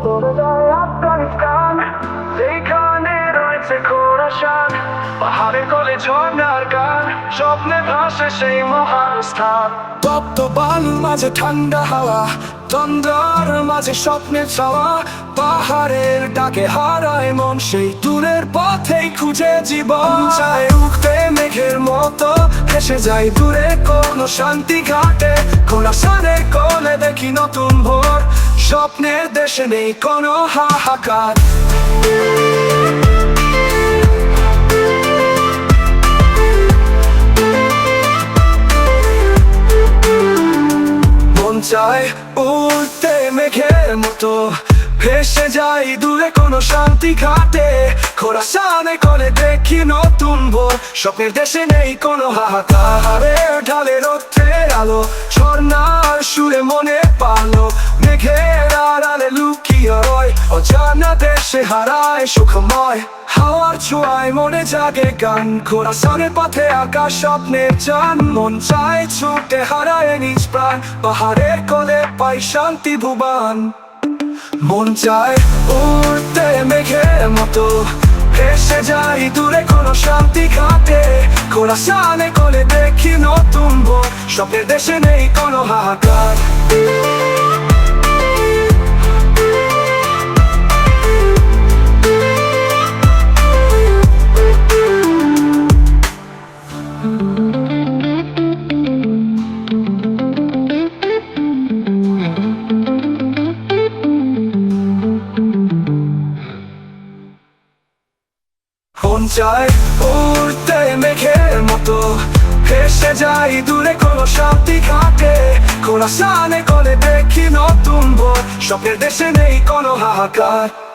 আফগানিস্তান সেইখানে রয়েছে খোরাসান পাহাড়ে কলে ঝর্ণার গান স্বপ্নে ভাসে সেই মহান তপ্ত বালুর মাঝে ঠান্ডা হাওয়া তন্দ্রার মাঝে স্বপ্নের ছাওয়া পাহাড়ের ডাকে হারায় মন সেই দূরের পথেই খুঁজে জীবন চায় উঠতে মেঘের মতো ভেসে যায় দূরে কোনো শান্তি ঘাটে খোলাসানে কোলে দেখি নতুন ভোর স্বপ্নের দেশে নেই কোনো হাহাকার। চায় উঠতে মেঘের মতো, ভেসে যাই দূরে কোনো শান্তি ঘাটে। খোরাসানে করে দেখি নতুন ভোর, স্বপ্নের দেশে নেই কোনো হাহাকারের ঢালে রোদ্রের আলো, ঝর্ণার সুরে মনে পালো মেঘের আড়ালে লুকিয়ে রয়। অজানা দেশে হারায় সুখময়। হাওয়ার ছোঁয়ায় মনে জাগে গান। খোরাসানের পথে আকাশ স্বপ্নের চান। মন চায় ছুটে হারায় নিজ প্রাণ। পাহাড়ের কোলে পাই শান্তি ভুবান। মন চায় উড়তে মেঘের মতো। ভেসে যাই দূরে কোনো শান্তি ঘাটে। খোরাসানে কোলে দেখি নতুন ভোর স্বপ্নের দেশে নেই কোনো হাহাকার। মন চায় উড়তে মেঘের মতো। ভেসে যাই দূরে কোনো শান্তি ঘাটে খোলাসানে কলে দেখি নতুন ভোর স্বপ্নের দেশে নেই কোনো হাহাকার।